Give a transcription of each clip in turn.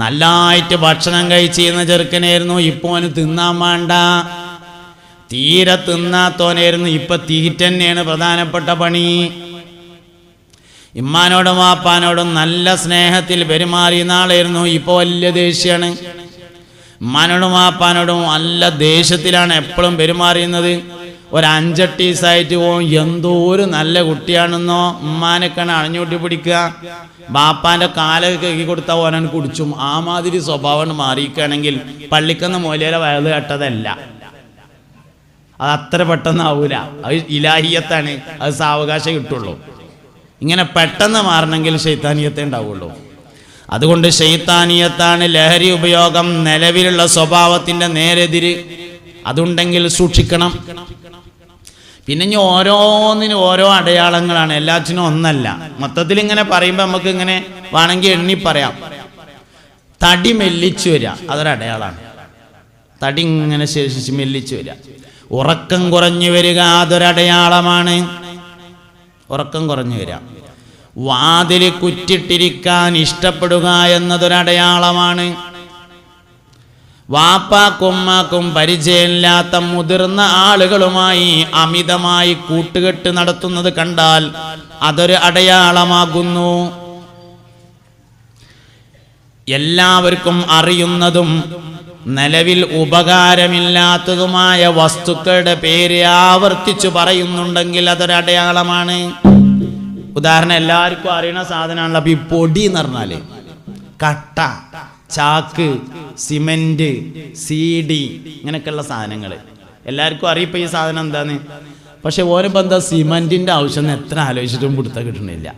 നല്ലായിട്ട് ഭക്ഷണം കഴിച്ചിരുന്ന ചെറുക്കനായിരുന്നു. ഇപ്പോൾ അവന് തിന്നാൻ വേണ്ട. തീരെ തിന്നാത്തോനായിരുന്നു ഇപ്പൊ തീറ്റ തന്നെയാണ് പ്രധാനപ്പെട്ട പണി. ഇമ്മാനോടും വാപ്പാനോടും നല്ല സ്നേഹത്തിൽ പെരുമാറിയ നാളായിരുന്നു. ഇപ്പോൾ വലിയ ദേഷ്യമാണ്. ഇമ്മാനോടും വാപ്പാനോടും നല്ല ദേഷ്യത്തിലാണ് എപ്പോഴും പെരുമാറിയുന്നത് ഒരു അഞ്ചെട്ട് പോവും എന്തോ ഒരു നല്ല കുട്ടിയാണെന്നോ ഉമ്മാനൊക്കെയാണ് അണഞ്ഞൂട്ടി പിടിക്കുക. ബാപ്പാന്റെ കാലൊക്കെ കഴുകി കൊടുത്താൽ ഓനൻ കുടിച്ചും. ആ മാതിരി സ്വഭാവം മാറിയിരിക്കുകയാണെങ്കിൽ പള്ളിക്കന്ന് മൂലയിലെ വയത് കേട്ടതല്ല. അത് അത്ര പെട്ടെന്നാവൂല. അത് ഇലാഹിയത്താണ്. അത് സാവകാശം കിട്ടുള്ളൂ. ഇങ്ങനെ പെട്ടെന്ന് മാറണമെങ്കിൽ ശൈത്താനീയത്തെ ഉണ്ടാവുള്ളൂ. അതുകൊണ്ട് ശൈത്താനീയത്താണ് ലഹരി ഉപയോഗം നിലവിലുള്ള സ്വഭാവത്തിന്റെ നേരെതിര്. അതുണ്ടെങ്കിൽ സൂക്ഷിക്കണം. പിന്നെ ഇനി ഓരോന്നിനും ഓരോ അടയാളങ്ങളാണ്. എല്ലാറ്റിനും ഒന്നല്ല. മൊത്തത്തിൽ ഇങ്ങനെ പറയുമ്പോൾ നമുക്ക് ഇങ്ങനെ വേണമെങ്കിൽ എണ്ണി പറയാം. തടി മെല്ലിച്ചു വരിക അതൊരടയാളാണ് തടി ഇങ്ങനെ ശേഷിച്ച് മെല്ലിച്ചു വരിക ഉറക്കം കുറഞ്ഞു വരിക അതൊരടയാളമാണ് ഉറക്കം കുറഞ്ഞു വരിക വാതിൽ കുറ്റിട്ടിരിക്കാൻ ഇഷ്ടപ്പെടുക എന്നതൊരടയാളമാണ് വാപ്പാക്കുമ്മാക്കും പരിചയമില്ലാത്ത മുതിർന്ന ആളുകളുമായി അമിതമായി കൂട്ടുകെട്ട് നടത്തുന്നത് കണ്ടാൽ അതൊരു അടയാളമാകുന്നു. എല്ലാവർക്കും അറിയുന്നതും നിലവിൽ ഉപകാരമില്ലാത്തതുമായ വസ്തുക്കളുടെ പേര് ആവർത്തിച്ചു പറയുന്നുണ്ടെങ്കിൽ അതൊരു അടയാളമാണ്. ഉദാഹരണം എല്ലാവർക്കും അറിയുന്ന സാധനമാണല്ലോ. അപ്പൊ ഈ പൊടി എന്ന് പറഞ്ഞാൽ കട്ട. ചാക്ക് സിമെന്റ് സി ഡി ഇങ്ങനെയൊക്കെയുള്ള സാധനങ്ങൾ. എല്ലാവർക്കും അറിയിപ്പോ ഈ സാധനം എന്താന്ന്? പക്ഷെ ഓരോ ബന്ധം സിമെന്റിന്റെ ആവശ്യം എത്ര ആലോചിച്ചിട്ടും പിടുത്തം കിട്ടണില്ല.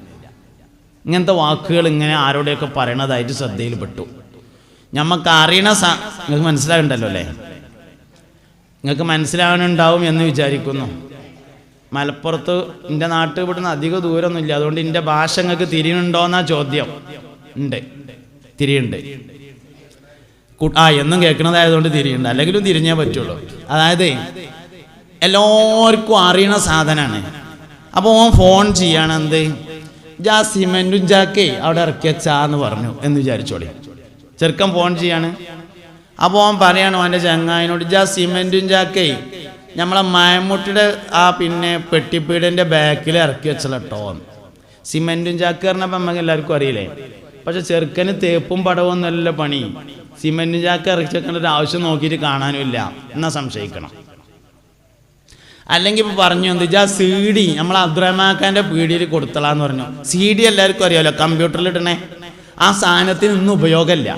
ഇങ്ങനത്തെ വാക്കുകൾ ഇങ്ങനെ ആരോടെയൊക്കെ പറയണതായിട്ട് ശ്രദ്ധയിൽപ്പെട്ടു. നമുക്ക് അറിയണ സാ നിങ്ങൾക്ക് മനസ്സിലാകണ്ടല്ലോ അല്ലേ? നിങ്ങൾക്ക് മനസ്സിലാവണുണ്ടാവും എന്ന് വിചാരിക്കുന്നു. മലപ്പുറത്ത് എന്റെ നാട്ടിൽ ഇവിടുന്ന് അധിക ദൂരമൊന്നുമില്ല. അതുകൊണ്ട് എന്റെ ഭാഷ നിങ്ങൾക്ക് തിരിയുന്നുണ്ടോന്നാ ചോദ്യം. ഉണ്ട്. തിരിയുണ്ട്. ആ എന്നും കേൾക്കുന്നതായതുകൊണ്ട് തിരിയുണ്ട് അല്ലെങ്കിലും തിരിഞ്ഞേ പറ്റുള്ളൂ. അതായത് എല്ലാവർക്കും അറിയണ സാധനമാണ് അപ്പോൾ ഓൻ ഫോൺ ചെയ്യാണ് എന്ത്? ജാ സിമെന്റും ജാക്കേ അവിടെ ഇറക്കി എന്ന് പറഞ്ഞു എന്ന് വിചാരിച്ചോളി. ചെറുക്കൻ ഫോൺ ചെയ്യാണ്. അപ്പോൾ ഓൻ പറയാണ് ഓന്റെ ചങ്ങായിനോട് ജാ സിമെന്റും ജാക്കേ നമ്മളെ മയമുട്ടിയുടെ ആ പിന്നെ പെട്ടിപ്പീടിന്റെ ബാക്കിൽ ഇറക്കി വെച്ചല്ലോ സിമെന്റും ചാക്ക് പറഞ്ഞപ്പോൾ നമുക്ക് എല്ലാവർക്കും അറിയില്ലേ? പക്ഷെ ചെറുക്കന് തേപ്പും പടവും നല്ല പണി. സിമെന്റും ചാക്ക് ഇറക്കി വെക്കേണ്ട ഒരു ആവശ്യം നോക്കിയിട്ട് കാണാനുമില്ല. എന്നാ സംശയിക്കണം. അല്ലെങ്കിൽ ഇപ്പൊ പറഞ്ഞു എന്ത് വെച്ചാൽ സി ഡി നമ്മൾ അബ്ദുറഹ്മാക്കാന്റെ പീടിയിൽ കൊടുത്തളാന്ന് പറഞ്ഞു. സി ഡി എല്ലാവർക്കും അറിയാമല്ലോ കമ്പ്യൂട്ടറിൽ ഇടണേ ആ സാധനത്തിന് ഇന്ന് ഉപയോഗമില്ല.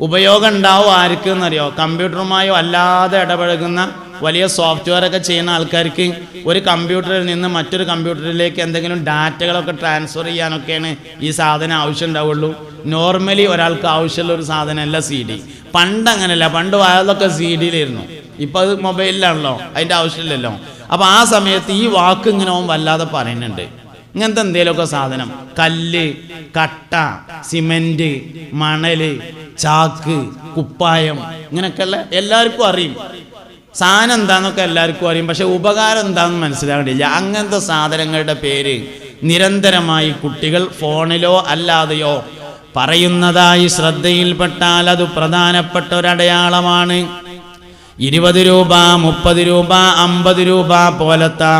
ഉപയോഗം ഉണ്ടാവും ആർക്ക് എന്നറിയോ? കമ്പ്യൂട്ടറുമായോ അല്ലാതെ ഇടപഴകുന്ന വലിയ സോഫ്റ്റ്വെയർ ഒക്കെ ചെയ്യുന്ന ആൾക്കാർക്ക് ഒരു കമ്പ്യൂട്ടറിൽ നിന്ന് മറ്റൊരു കമ്പ്യൂട്ടറിലേക്ക് എന്തെങ്കിലും ഡാറ്റകളൊക്കെ ട്രാൻസ്ഫർ ചെയ്യാനൊക്കെയാണ് ഈ സാധനം ആവശ്യം ഉണ്ടാവുള്ളൂ. നോർമലി ഒരാൾക്ക് ആവശ്യമുള്ള ഒരു സാധനമല്ല സി ഡി പണ്ട് അങ്ങനെയല്ല. പണ്ട് വായതൊക്കെ സി ഡിയിലായിരുന്നു ഇപ്പം അത് മൊബൈലിലാണല്ലോ അതിന്റെ ആവശ്യമില്ലല്ലോ. അപ്പോൾ ആ സമയത്ത് ഈ വാക്ക് ഇങ്ങനെ വല്ലാതെ പറയുന്നുണ്ട്. ഇങ്ങനത്തെ എന്തേലൊക്കെ സാധനം. കല്ല് കട്ട സിമെന്റ് മണൽ ചാക്ക് കുപ്പായം ഇങ്ങനെയൊക്കെയുള്ള എല്ലാവർക്കും അറിയും. സാധനം എന്താന്നൊക്കെ എല്ലാവർക്കും അറിയും. പക്ഷെ ഉപകാരം എന്താണെന്ന് മനസ്സിലാകണില്ല അങ്ങനത്തെ സാധനങ്ങളുടെ പേര് നിരന്തരമായി കുട്ടികൾ ഫോണിലോ അല്ലാതെയോ പറയുന്നതായി ശ്രദ്ധയിൽപ്പെട്ടാൽ അത് പ്രധാനപ്പെട്ട ഒരടയാളമാണ്. ഇരുപത് രൂപ മുപ്പത് രൂപ അമ്പത് രൂപ പോലത്തെ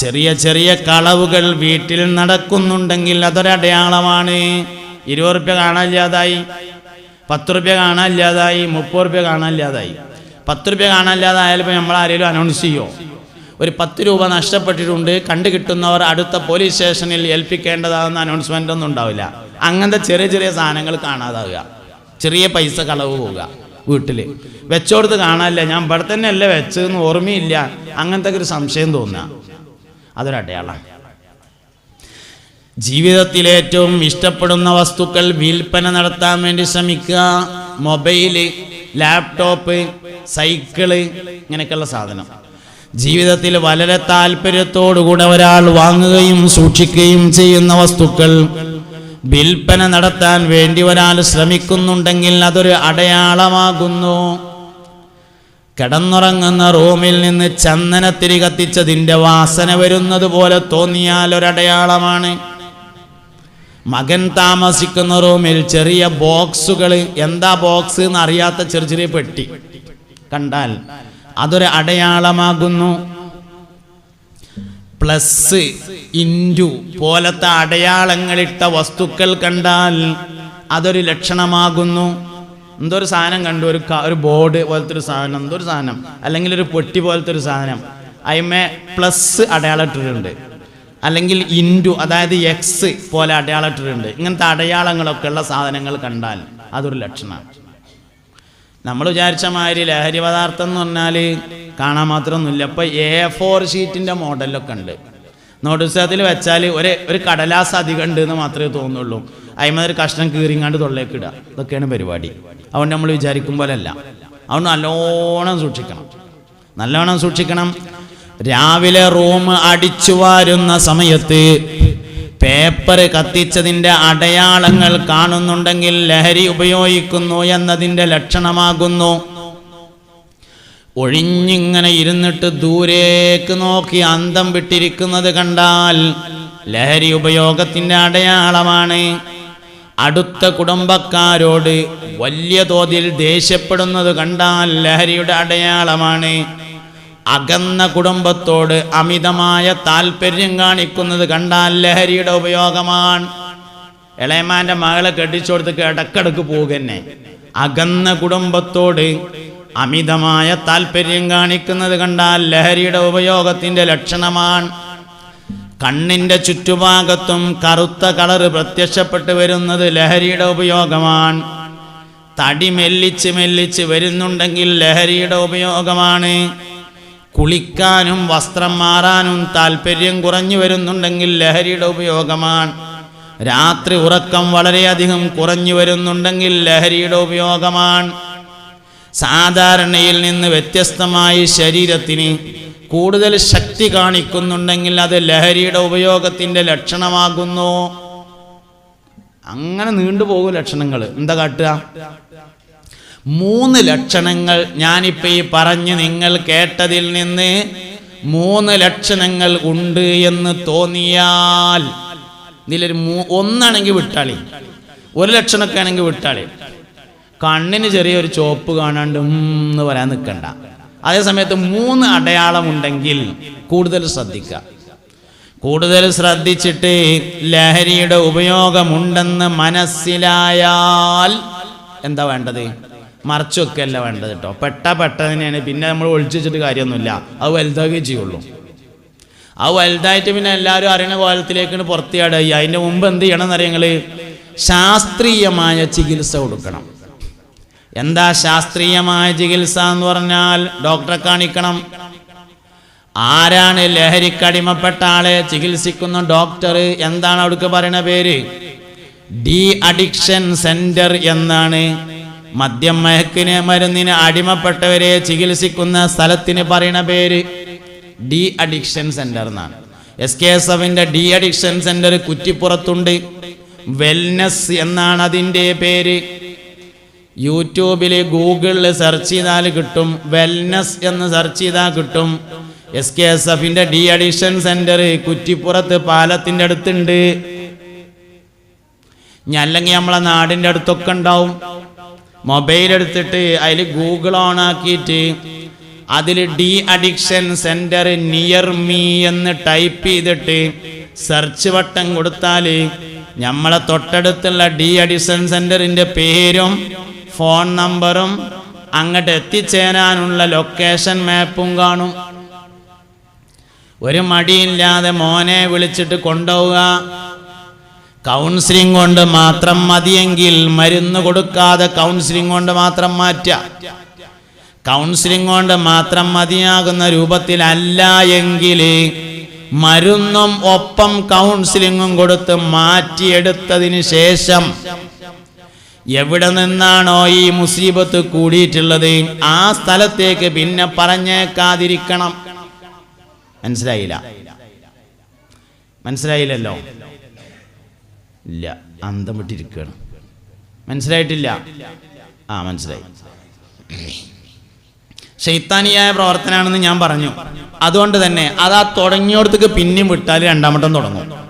ചെറിയ ചെറിയ കളവുകൾ വീട്ടിൽ നടക്കുന്നുണ്ടെങ്കിൽ അതൊരടയാളമാണ്. ഇരുപത് റുപ്യ കാണാനില്ലാതായി പത്ത് റുപ്യ കാണാനില്ലാതായി മുപ്പത് റുപ്യ കാണാനില്ലാതായി. പത്ത് റുപ്യ കാണാനില്ലാതായാലും നമ്മൾ ആരെങ്കിലും അനൗൺസ് ചെയ്യുമോ ഒരു പത്ത് രൂപ നഷ്ടപ്പെട്ടിട്ടുണ്ട് കണ്ടു കിട്ടുന്നവർ അടുത്ത പോലീസ് സ്റ്റേഷനിൽ ഏൽപ്പിക്കേണ്ടതാകുന്ന അനൗൺസ്മെന്റ് ഒന്നും ഉണ്ടാവില്ല. അങ്ങനത്തെ ചെറിയ ചെറിയ സാധനങ്ങൾ കാണാതാവുക. ചെറിയ പൈസ കളവ് പോവുക വീട്ടിൽ വെച്ചോടുത്ത് കാണാനില്ല. ഞാൻ ഇവിടെ തന്നെ അല്ലേ വെച്ചതെന്ന് ഓർമ്മയില്ല. അങ്ങനത്തെ ഒരു സംശയം തോന്നുക. അതൊരടയാളമാണ് ജീവിതത്തിൽ ഏറ്റവും ഇഷ്ടപ്പെടുന്ന വസ്തുക്കൾ വിൽപ്പന നടത്താൻ വേണ്ടി ശ്രമിക്കുക. മൊബൈൽ ലാപ്ടോപ്പ് സൈക്കിൾ ഇങ്ങനെയൊക്കെയുള്ള സാധനം. ജീവിതത്തിൽ വളരെ താല്പര്യത്തോടുകൂടെ ഒരാൾ വാങ്ങുകയും സൂക്ഷിക്കുകയും ചെയ്യുന്ന വസ്തുക്കൾ വിൽപ്പന നടത്താൻ വേണ്ടി ഒരാൾ ശ്രമിക്കുന്നുണ്ടെങ്കിൽ അതൊരു അടയാളമാകുന്നു. കിടന്നുറങ്ങുന്ന റൂമിൽ നിന്ന് ചന്ദനത്തിരി കത്തിച്ചതിന്റെ വാസന വരുന്നത് പോലെ തോന്നിയാൽ ഒരടയാളമാണ്. മകൻ താമസിക്കുന്ന റൂമിൽ ചെറിയ ബോക്സുകൾ. എന്താ ബോക്സ് എന്ന് അറിയാത്ത ചെറിയ ചെറിയ പെട്ടി. കണ്ടാൽ അതൊരു അടയാളമാകുന്നു. പ്ലസ് ഇന്റു പോലത്തെ അടയാളങ്ങളിട്ട വസ്തുക്കൾ കണ്ടാൽ അതൊരു ലക്ഷണമാകുന്നു. എന്തൊരു സാധനം കണ്ടു. ഒരു ഒരു ബോർഡ് പോലത്തെ ഒരു സാധനം. എന്തോ ഒരു സാധനം. അല്ലെങ്കിൽ ഒരു പൊട്ടി പോലത്തെ ഒരു സാധനം. അതിന്മേ പ്ലസ് അടയാളം ഇട്ടിട്ടുണ്ട് അല്ലെങ്കിൽ ഇന്റു അതായത് എക്സ് പോലെ അടയാളം ഇട്ടിട്ടുണ്ട് ഇങ്ങനത്തെ അടയാളങ്ങളൊക്കെ ഉള്ള സാധനങ്ങൾ കണ്ടാൽ അതൊരു ലക്ഷണമാണ്. നമ്മൾ വിചാരിച്ച മാതിരി ലഹരി പദാർത്ഥം എന്ന് പറഞ്ഞാൽ കാണാൻ മാത്രമൊന്നുമില്ല. അപ്പോൾ എ ഫോർ ഷീറ്റിന്റെ മോഡലൊക്കെ ഉണ്ട്. നോട്ടീസത്തിൽ വെച്ചാൽ ഒരു ഒരു കടലാസ് അധികം ഉണ്ട് എന്ന് മാത്രമേ തോന്നുള്ളൂ. ഒരു കഷ്ണം കീറിങ്ങാണ്ട് തൊള്ളേക്ക് ഇടുക. ഇതൊക്കെയാണ് പരിപാടി. അതുകൊണ്ട് നമ്മൾ വിചാരിക്കും പോലെയല്ല അതുകൊണ്ട് നല്ലോണം സൂക്ഷിക്കണം. നല്ലോണം സൂക്ഷിക്കണം. രാവിലെ റൂം അടിച്ചു വാരുന്ന സമയത്ത് പേപ്പർ കത്തിച്ചതിന്റെ അടയാളങ്ങൾ കാണുന്നുണ്ടെങ്കിൽ ലഹരി ഉപയോഗിക്കുന്നു എന്നതിന്റെ ലക്ഷണമാകുന്നു. ഒഴിഞ്ഞിങ്ങനെ ഇരുന്നിട്ട് ദൂരേക്ക് നോക്കി അന്തം വിട്ടിരിക്കുന്നത് കണ്ടാൽ ലഹരി ഉപയോഗത്തിന്റെ അടയാളമാണ്. അടുത്ത കുടുംബക്കാരോട് വലിയ തോതിൽ ദേഷ്യപ്പെടുന്നത് കണ്ടാൽ ലഹരിയുടെ അടയാളമാണ്. അകന്ന കുടുംബത്തോട് അമിതമായ താല്പര്യം കാണിക്കുന്നത് കണ്ടാൽ ലഹരിയുടെ ഉപയോഗമാണ്. ഇളയമാന്റെ മകളെ കെട്ടിച്ചു കൊടുത്ത് ഇടക്കിടക്ക് പോകുന്നെ. അകന്ന കുടുംബത്തോട് അമിതമായ താല്പര്യം കാണിക്കുന്നത് കണ്ടാൽ ലഹരിയുടെ ഉപയോഗത്തിന്റെ ലക്ഷണമാണ്. കണ്ണിന്റെ ചുറ്റുഭാഗത്തും കറുത്ത കളറ് പ്രത്യക്ഷപ്പെട്ട് വരുന്നത് ലഹരിയുടെ ഉപയോഗമാണ്. തടി മെല്ലിച്ച് മെല്ലിച്ച് വരുന്നുണ്ടെങ്കിൽ ലഹരിയുടെ ഉപയോഗമാണ്. കുളിക്കാനും വസ്ത്രം മാറാനും താല്പര്യം കുറഞ്ഞു വരുന്നുണ്ടെങ്കിൽ ലഹരിയുടെ ഉപയോഗമാണ്. രാത്രി ഉറക്കം വളരെയധികം കുറഞ്ഞു വരുന്നുണ്ടെങ്കിൽ ലഹരിയുടെ ഉപയോഗമാണ്. സാധാരണയിൽ നിന്ന് വ്യത്യസ്തമായി ശരീരത്തിന് കൂടുതൽ ശക്തി കാണിക്കുന്നുണ്ടെങ്കിൽ അത് ലഹരിയുടെ ഉപയോഗത്തിന്റെ ലക്ഷണമാകുന്നു. അങ്ങനെ നീണ്ടുപോകും ലക്ഷണങ്ങൾ. എന്താ കാട്ടുക? മൂന്ന് ലക്ഷണങ്ങൾ ഞാനിപ്പോൾ ഈ പറഞ്ഞ് നിങ്ങൾ കേട്ടതിൽ നിന്ന് മൂന്ന് ലക്ഷണങ്ങൾ ഉണ്ട് എന്ന് തോന്നിയാൽ ഇതിലൊരു മൂ ഒന്നാണെങ്കിൽ വിട്ടാളി. ഒരു ലക്ഷണമൊക്കെ ആണെങ്കിൽ വിട്ടാളി. കണ്ണിന് ചെറിയൊരു ചോപ്പ് കാണാണ്ട് എന്ന് പറയാൻ നിൽക്കണ്ട അതേ സമയത്ത് മൂന്ന് അടയാളമുണ്ടെങ്കിൽ കൂടുതൽ ശ്രദ്ധിക്കുക കൂടുതൽ ശ്രദ്ധിച്ചിട്ട് ലഹരിയുടെ ഉപയോഗമുണ്ടെന്ന് മനസ്സിലായാൽ എന്താ വേണ്ടത്? മറച്ചു വെക്കല്ല വേണ്ടത് കേട്ടോ പെട്ട പെട്ടതിനെയാണ്. പിന്നെ നമ്മൾ ഒഴിച്ചു വെച്ചിട്ട് കാര്യമൊന്നുമില്ല. അത് വലുതാകുകയും ചെയ്യുള്ളൂ. ആ വലുതായിട്ട് പിന്നെ എല്ലാവരും അറിയണ കോലത്തിലേക്കാണ് പുറത്തിയാടുക അതിന്റെ മുമ്പ് എന്ത് ചെയ്യണം എന്നറിയങ്ങൾ ശാസ്ത്രീയമായ ചികിത്സ കൊടുക്കണം. എന്താ ശാസ്ത്രീയമായ ചികിത്സ എന്ന് പറഞ്ഞാൽ ഡോക്ടറെ കാണിക്കണം. ആരാണ് ലഹരിക്കടിമപ്പെട്ട ആളെ ചികിത്സിക്കുന്ന ഡോക്ടർ എന്താണ് അവിടേക്ക് പറയുന്ന പേര്? ഡി അഡിക്ഷൻ സെന്റർ എന്നാണ്. മദ്യം മയക്കിന് മരുന്നിന് അടിമപ്പെട്ടവരെ ചികിത്സിക്കുന്ന സ്ഥലത്തിന് പറയുന്ന പേര് ഡി അഡിക്ഷൻ സെന്റർ എന്നാണ്. എസ് കെ എസ് എഫിന്റെ ഡി അഡിക്ഷൻ സെന്റർ കുറ്റിപ്പുറത്തുണ്ട്. വെൽനസ് എന്നാണ് അതിന്റെ പേര്. യൂട്യൂബിൽ ഗൂഗിളിൽ സെർച്ച് ചെയ്താൽ കിട്ടും. വെൽനസ് എന്ന് സെർച്ച് ചെയ്താൽ കിട്ടും. എസ് കെ എസ് എഫിന്റെ ഡി അഡിക്ഷൻ സെന്റർ കുറ്റിപ്പുറത്ത് പാലത്തിന്റെ അടുത്തുണ്ട്. ഞാൻ അല്ലെങ്കിൽ നമ്മളെ നാടിന്റെ അടുത്തൊക്കെ ഉണ്ടാവും. മൊബൈൽ എടുത്തിട്ട് അതിൽ ഗൂഗിൾ ഓൺ ആക്കിയിട്ട് അതിൽ de addiction centre near me എന്ന് ടൈപ്പ് ചെയ്തിട്ട് സെർച്ച് ബട്ടൺ കൊടുത്താൽ നമ്മളെ തൊട്ടടുത്തുള്ള ഡി അഡിക്ഷൻ സെന്ററിന്റെ പേരും ഫോൺ നമ്പറും അങ്ങോട്ട് എത്തിച്ചേരാനുള്ള ലൊക്കേഷൻ മാപ്പും കാണും. ഒരു മടിയില്ലാതെ മോനെ വിളിച്ചിട്ട് കൊണ്ടുപോവുക കൗൺസിലിംഗ് കൊണ്ട് മാത്രം മതിയെങ്കിൽ മരുന്ന് കൊടുക്കാതെ കൗൺസിലിംഗ് കൊണ്ട് മാത്രം മാറ്റുക. കൗൺസിലിംഗ് കൊണ്ട് മാത്രം മതിയാകുന്ന രൂപത്തിലല്ല എങ്കിൽ മരുന്നും ഒപ്പം കൗൺസിലിങ്ങും കൊടുത്ത് മാറ്റിയെടുത്തതിന് ശേഷം എവിടെ നിന്നാണോ ഈ മുസീബത്ത് കൂടിയിട്ടുള്ളത്? ആ സ്ഥലത്തേക്ക് പിന്നെ പറഞ്ഞേക്കാതിരിക്കണം. മനസ്സിലായില്ല? മനസ്സിലായില്ലല്ലോ? ഇല്ല അന്തം വിട്ടിരിക്കുകയാണ്. മനസ്സിലായിട്ടില്ല? ആ മനസ്സിലായി. ശൈത്താനിയായ പ്രവർത്തനമാണെന്ന് ഞാൻ പറഞ്ഞു. അതുകൊണ്ട് തന്നെ അത് ആ തുടങ്ങിയോടത്തേക്ക് പിന്നെയും വിട്ടാൽ രണ്ടാമട്ടം തുടങ്ങും.